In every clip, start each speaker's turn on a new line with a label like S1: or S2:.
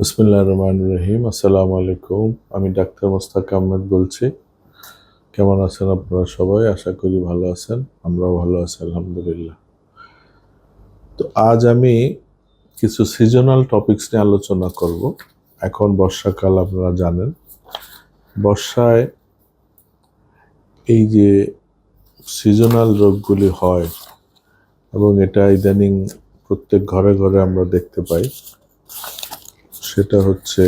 S1: বিসমুল্লাহ রহমান রহিম আসসালামু আলাইকুম। আমি ডাক্তার মোস্তাক আহমেদ বলছি। কেমন আছেন আপনারা সবাই? আশা করি ভালো আছেন। আমরাও ভালো আছি, আলহামদুলিল্লাহ। তো আজ আমি কিছু সিজনাল টপিকস নিয়ে আলোচনা করব। এখন বর্ষাকাল, আপনারা জানেন। বর্ষায় এই যে সিজনাল রোগগুলি হয় এবং এটা ইদানিং প্রত্যেক ঘরে ঘরে আমরা দেখতে পাই। সেটা হচ্ছে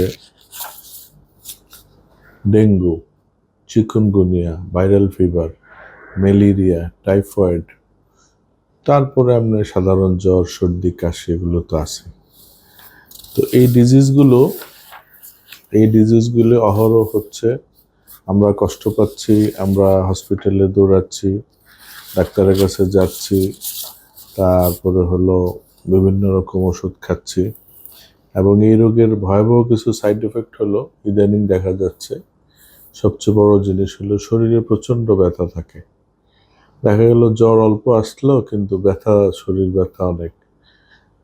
S1: dengue, chikungunya, viral fever, malaria, typhoid, তারপরে আপনার সাধারণ জ্বর, সর্দি, কাশি এগুলো তো আছে। তো এই ডিজিজগুলো এই ডিজিজগুলো অহরহ হচ্ছে, আমরা কষ্ট পাচ্ছি, আমরা হসপিটালে দৌড়াচ্ছি, ডাক্তারের কাছে যাচ্ছি, তারপরে হলো বিভিন্ন রকম ওষুধ খাচ্ছি। এবং এই রোগের ভয়াবহ কিছু সাইড এফেক্ট হলো ইদানিং দেখা যাচ্ছে। সবচেয়ে বড় জিনিস হলো শরীরে প্রচণ্ড ব্যথা থাকে। দেখা গেল জ্বর অল্প আসলো কিন্তু ব্যথা, শরীর ব্যথা অনেক।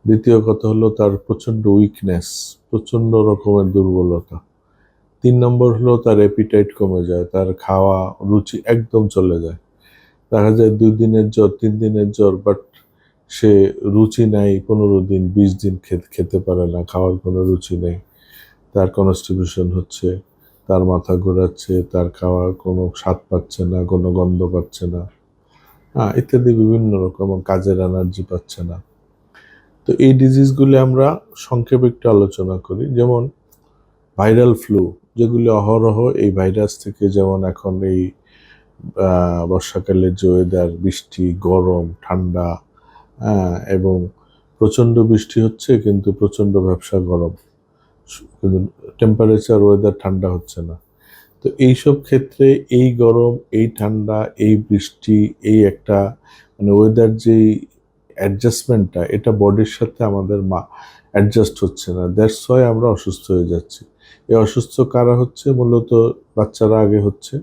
S1: দ্বিতীয় কথা হলো তার প্রচণ্ড উইকনেস প্রচণ্ড রকমের দুর্বলতা। তিন নম্বর হলো তার অ্যাপিটাইট কমে যায়, তার খাওয়া, রুচি একদম চলে যায়। দেখা যায় দুই দিনের জ্বর, তিন দিনের জ্বর বাট সে রুচি নাই, পনেরো দিন, বিশ দিন খেতে খেতে পারে না, খাওয়ার কোনো রুচি নেই। তার কনস্টিবিউশন হচ্ছে, তার মাথা ঘোরাচ্ছে, তার খাওয়ার কোনো স্বাদ পাচ্ছে না, কোনো গন্ধ পাচ্ছে না। হ্যাঁ ইত্যাদি বিভিন্ন রকম কাজের এনার্জি পাচ্ছে না। তো এই ডিজিজগুলি আমরা সংক্ষেপে একটু আলোচনা করি। যেমন ভাইরাল ফ্লু যেগুলি অহরহ এই ভাইরাস থেকে যেমন এখন এই বর্ষাকালের যে ওয়েদার বৃষ্টি, গরম, ঠান্ডা এবং প্রচণ্ড বৃষ্টি হচ্ছে, কিন্তু প্রচণ্ড ব্যবসা গরম। কিন্তু টেম্পারেচার ওয়েদার ঠান্ডা হচ্ছে না। তো এইসব ক্ষেত্রে এই গরম, এই ঠান্ডা, এই বৃষ্টি, এই একটা মানে ওয়েদার যেই অ্যাডজাস্টমেন্টটা এটা বডির সাথে আমাদের মা অ্যাডজাস্ট হচ্ছে না। দ্যাটস ওয়াই আমরা অসুস্থ হয়ে যাচ্ছি। এই অসুস্থ কারা হচ্ছে? মূলত বাচ্চারা আগে হচ্ছে।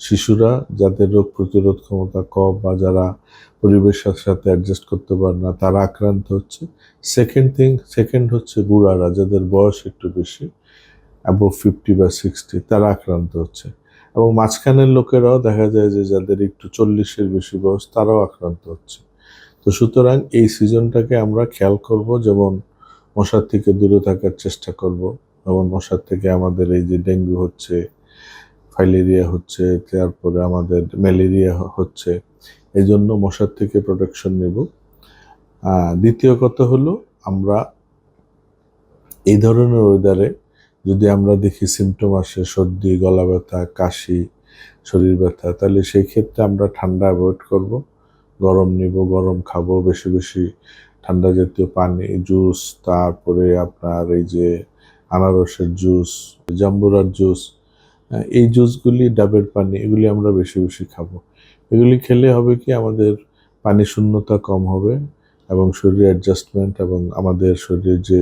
S1: শিশুরা যাদের রোগ প্রতিরোধ ক্ষমতা কম বা যারা পরিবেশের সাথে অ্যাডজাস্ট করতে পারে না, তারা আক্রান্ত হচ্ছে। সেকেন্ড থিং সেকেন্ড হচ্ছে বুড়ারা, যাদের বয়স একটু বেশি অ্যাবভ ফিফটি বা সিক্সটি তারা আক্রান্ত হচ্ছে। এবং মাঝখানের লোকেরাও দেখা যায় যে যাদের একটু চল্লিশের বেশি বয়স, তারাও আক্রান্ত হচ্ছে। তো সুতরাং এই সিজনটাকে আমরা খেয়াল করব, যেমন মশার থেকে দূরে থাকার চেষ্টা করব। যেমন মশার থেকে আমাদের এই যে ডেঙ্গু হচ্ছে ফাইলেরিয়া হচ্ছে, তারপরে আমাদের ম্যালেরিয়া হচ্ছে এই জন্য মশার থেকে প্রোটেকশন নেব। দ্বিতীয় কথা হলো, আমরা এই ধরনের ওয়েদারে যদি আমরা দেখি সিমটম আসে, সর্দি, গলা ব্যথা, কাশি, শরীর ব্যথা, তাহলে সেই ক্ষেত্রে আমরা ঠান্ডা অ্যাভয়েড করব। গরম নিব, গরম খাব, বেশি বেশি ঠান্ডা জাতীয় পানি জুস তারপরে আপনার এই যে আনারসের জুস জাম্বুরার জুস এই জুসগুলি ডাবের পানি, এগুলি আমরা বেশি বেশি খাব। এগুলি খেলে হবে কি, আমাদের পানি শূন্যতা কম হবে এবং শরীর অ্যাডজাস্টমেন্ট এবং আমাদের শরীরের যে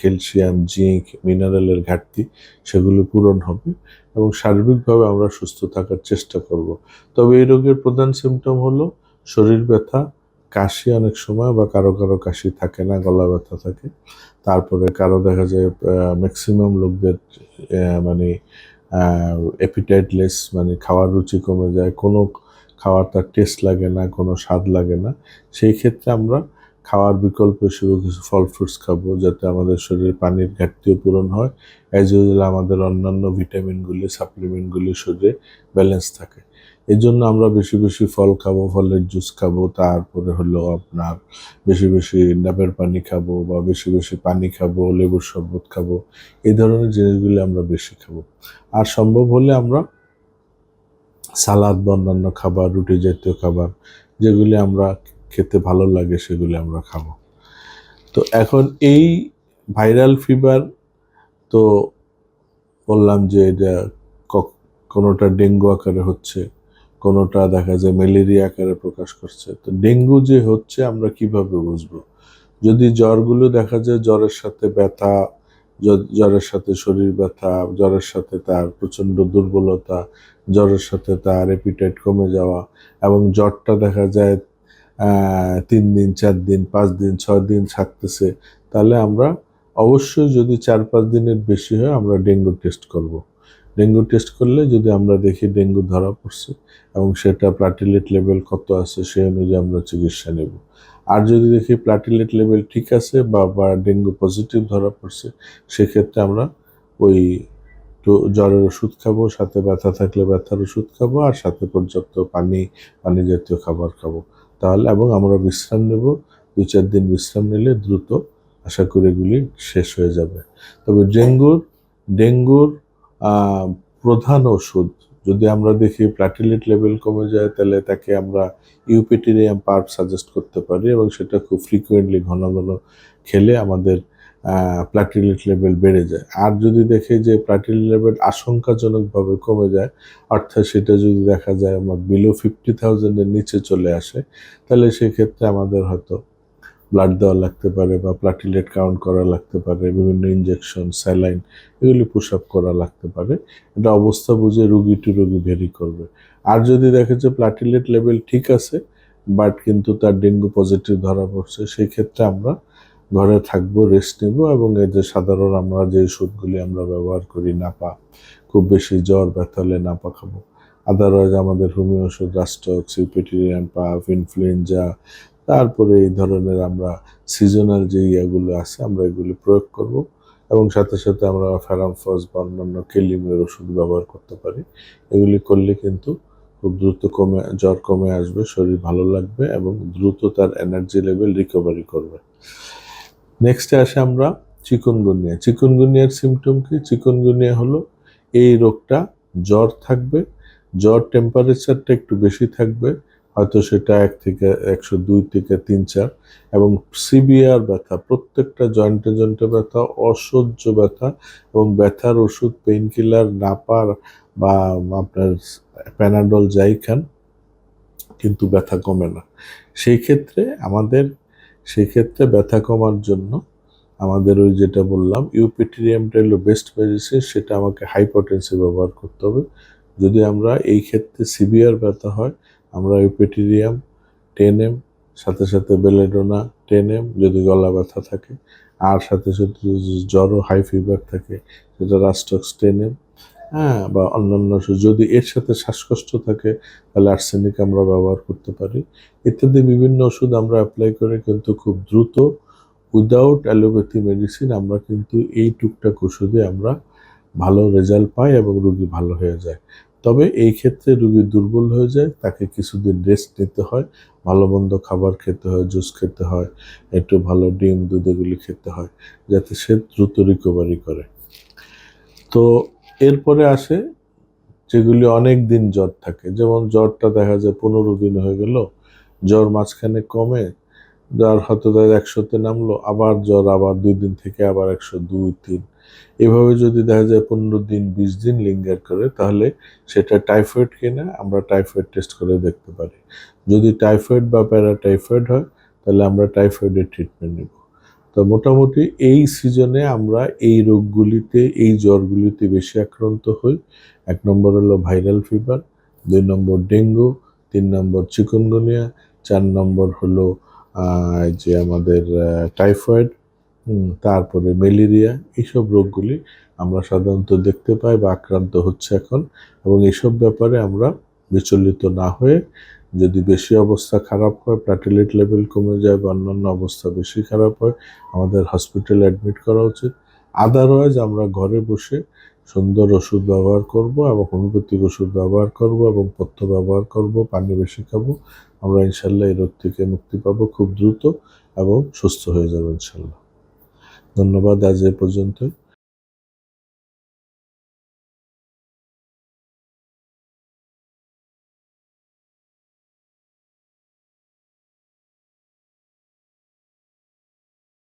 S1: ক্যালসিয়াম জিঙ্ক মিনারেলের ঘাটতি সেগুলো পূরণ হবে এবং সার্বিকভাবে আমরা সুস্থ থাকার চেষ্টা করব। তবে এই রোগের প্রধান সিমটম হলো শরীর ব্যথা, কাশি অনেক সময় বা কারও কারও কাশি থাকে না, গলা ব্যথা থাকে। তারপরে কারও দেখা যায় ম্যাক্সিমাম লোকদের মানে অ্যাপিটাইটলেস মানে খাওয়ার রুচি কমে যায়, কোনো খাওয়ার তার টেস্ট লাগে না, কোনো স্বাদ লাগে না। সেই ক্ষেত্রে আমরা খাওয়ার বিকল্প হিসেবে কিছু ফল ফ্রুটস খাব, যাতে আমাদের শরীরে পানির ঘাটতিও পূরণ হয়। অ্যাজ ইউজুয়াল আমাদের অন্যান্য ভিটামিনগুলি সাপ্লিমেন্টগুলি শরীরে ব্যালেন্স থাকে। এই জন্য আমরা বেশি বেশি ফল খাব, ফলের জুস খাব, তারপরে হলো আপনার বেশি বেশি ডাবের পানি খাব বা বেশি বেশি পানি খাব, লেবুর শরবত খাব, এই ধরনের জিনিসগুলি আমরা বেশি খাব। আর সম্ভব হলে আমরা সালাদ বা অন্যান্য খাবার, রুটি জাতীয় খাবার, যেগুলি আমরা খেতে ভালো লাগে সেগুলি আমরা খাব। তো এখন এই ভাইরাল ফিভার তো বললাম যে এটা কোনোটা ডেঙ্গু আকারে হচ্ছে কোনোটা দেখা যায় ম্যালেরিয়া আকারে প্রকাশ করছে। তো ডেঙ্গু যে হচ্ছে, আমরা কীভাবে বুঝব? যদি জ্বরগুলো দেখা যায় জ্বরের সাথে ব্যথা জ্বরের সাথে শরীর ব্যথা, জ্বরের সাথে তার প্রচণ্ড দুর্বলতা, জ্বরের সাথে তার অ্যাপিটাইট কমে যাওয়া এবং জ্বরটা দেখা যায় তিন দিন, চার দিন, পাঁচ দিন, ছয় দিন থাকতেছে, তাহলে আমরা অবশ্যই যদি চার পাঁচ দিনের বেশি হয়, আমরা ডেঙ্গু টেস্ট করব। ডেঙ্গু টেস্ট করলে যদি আমরা দেখি ডেঙ্গু ধরা পড়ছে এবং সেটা প্লাটিলেট লেভেল কত আছে সেই অনুযায়ী আমরা চিকিৎসা নেব। আর যদি দেখি প্লাটিলেট লেভেল ঠিক আছে বা বা ডেঙ্গু পজিটিভ ধরা পড়ছে, সেক্ষেত্রে আমরা ওই তো জ্বরের ওষুধ খাব, সাথে ব্যথা থাকলে ব্যথার ওষুধ খাব, আর সাথে পর্যাপ্ত পানি পানি জাতীয় খাবার খাব। তাহলে এবং আমরা বিশ্রাম নেব দু চার দিন বিশ্রাম নিলে দ্রুত আশা করি এগুলি শেষ হয়ে যাবে। তবে ডেঙ্গুর ডেঙ্গুর প্রধান ওষুধ। যদি আমরা দেখি প্লাটিলেট লেভেল কমে যায়, তাহলে তাকে আমরা ইউপিটিরিয়াম পার্ক সাজেস্ট করতে পারি এবং সেটা খুব ফ্রিকুয়েন্টলি ঘন ঘন খেলে আমাদের প্লাটিলেট লেভেল বেড়ে যায়। আর যদি দেখে যে প্লাটিলেট লেভেল আশঙ্কাজনকভাবে কমে যায়, অর্থাৎ সেটা যদি দেখা যায় আমার বিলো ফিফটি থাউজেন্ডের নিচে চলে আসে, তাহলে সেক্ষেত্রে আমাদের হয়তো ব্লাড দেওয়া লাগতে পারে বা প্লাটিলেট কাউন্ট করা লাগতে পারে, বিভিন্ন ইনজেকশন স্যালাইন এগুলি পুশ আপ করা লাগতে পারে। এটা অবস্থা বুঝে রুগী টু রুগী ভেরি করবে। আর যদি দেখে যে প্লাটিলেট লেভেল ঠিক আছে বাট কিন্তু তার ডেঙ্গু পজিটিভ ধরা পড়ছে, সেই ক্ষেত্রে আমরা ঘরে থাকব রেস্ট নেব এবং এই যে সাধারণ আমরা যে ওষুধগুলি আমরা ব্যবহার করি, নাপা, খুব বেশি জ্বর, ব্যথা হলে নাপা খাব। আদারওয়াইজ আমাদের হোমিও ওষুধ সিউপেটেরিয়ান পাফ ইনফ্লুয়েঞ্জা তারপরে এই ধরনের আমরা সিজনাল যে ইয়েগুলো আছে, আমরা এগুলি প্রয়োগ করব এবং সাথে সাথে আমরা ফ্যারামফস বা অন্যান্য কেলিমের ওষুধ ব্যবহার করতে পারি। এগুলি করলে কিন্তু খুব দ্রুত কমে, জ্বর কমে আসবে, শরীর ভালো লাগবে এবং দ্রুত তার এনার্জি লেভেল রিকভারি করবে। নেক্সটে আসে আমরা চিকনগুনিয়া। চিকনগুনিয়ার সিমটম কি? চিকনগুনিয়া হলো এই রোগটা জ্বর থাকবে, জ্বর টেম্পারেচারটা একটু বেশি থাকবে হয়তো সেটা এক থেকে একশো দুই থেকে তিন চার। এবং সিবিআর ব্যথা, প্রত্যেকটা জয়েন্টে জয়েন্টে ব্যথা, অসহ্য ব্যথা এবং ব্যথার ওষুধ পেইন কিলার নাপার বা আপনার প্যানাডল যাই খান, কিন্তু ব্যথা কমে না। সেই ক্ষেত্রে আমাদের, সেই ক্ষেত্রে ব্যথা কমার জন্য আমাদের ওই যেটা বললাম ইউপিটেরিয়ামটা হলো বেস্ট মেডিসিন সেটা আমাকে হাইপোটেন্সি ব্যবহার করতে হবে। যদি আমরা এই ক্ষেত্রে সিভিয়ার ব্যথা হয় আমরা ইউপিটেরিয়াম টেন এম সাথে সাথে বেলেডোনা টেন এম যদি গলা ব্যথা থাকে, আর সাথে সাথে যদি জ্বরও হাই ফিভার থাকে, সেটা রাস্টক্স টেন এম হ্যাঁ বা অন্যান্য যদি এর সাথে শ্বাসকষ্ট থাকে, তাহলে আর্সেনিক আমরা ব্যবহার করতে পারি। ইত্যাদি বিভিন্ন ওষুধ আমরা অ্যাপ্লাই করে কিন্তু খুব দ্রুত। উইদাউট অ্যালোপ্যাথি মেডিসিন আমরা কিন্তু এই টুকটাক ওষুধে আমরা ভালো রেজাল্ট পাই এবং রুগী ভালো হয়ে যায়। তবে এই ক্ষেত্রে রুগী দুর্বল হয়ে যায়, তাকে কিছুদিন রেস্ট নিতে হয়, ভালো মন্দ খাবার খেতে হয় জুস খেতে হয়, একটু ভালো ডিম, দুধ এগুলি খেতে হয়, যাতে সে দ্রুত রিকভারি করে। তো এরপরে আসে যেগুলি অনেক দিন জ্বর থাকে, যেমন জ্বরটা দেখা যায় পনেরো দিন হয়ে গেল, জ্বর মাঝখানে কমে জ্বর হয়তো তাদের একশোতে নামলো, আবার জ্বর আবার দুই দিন থেকে আবার একশো দুই, তিন এভাবে যদি দেখা যায় পনেরো দিন, বিশ দিন লিঙ্গার করে, তাহলে সেটা টাইফয়েড কিনা আমরা টাইফয়েড টেস্ট করে দেখতে পারি। যদি টাইফয়েড বা প্যারাটাইফয়েড হয়, তাহলে আমরা টাইফয়েডের ট্রিটমেন্ট নেব। তো মোটামুটি এই সিজনে আমরা এই রোগগুলিতে, এই জ্বরগুলিতে বেশি আক্রান্ত হই। এক নম্বর হলো ভাইরাল ফিভার দুই নম্বর ডেঙ্গু, তিন নম্বর চিকনগুনিয়া চার নম্বর হলো যে আমাদের টাইফয়েড তারপরে ম্যালেরিয়া, এইসব রোগগুলি আমরা সাধারণত দেখতে পাই বা আক্রান্ত হচ্ছে এখন এবং এইসব ব্যাপারে আমরা বিচলিত না হয়ে যদি বেশি অবস্থা খারাপ হয় প্লাটিলেট লেভেল কমে যায় বা অন্যান্য অবস্থা বেশি খারাপ হয়, আমাদের হসপিটালে অ্যাডমিট করা উচিত। আদারওয়াইজ আমরা ঘরে বসে সুন্দর ওষুধ ব্যবহার করব এবং হোমিওপ্যাথিক ওষুধ ব্যবহার করব এবং পথ্য ব্যবহার করব, পানি বেশি খাব, আমরা ইনশাল্লাহ এই রোগ থেকে মুক্তি পাবো খুব দ্রুত এবং সুস্থ হয়ে যাব ইনশাল্লাহ। ধন্যবাদ আজ এ পর্যন্তই।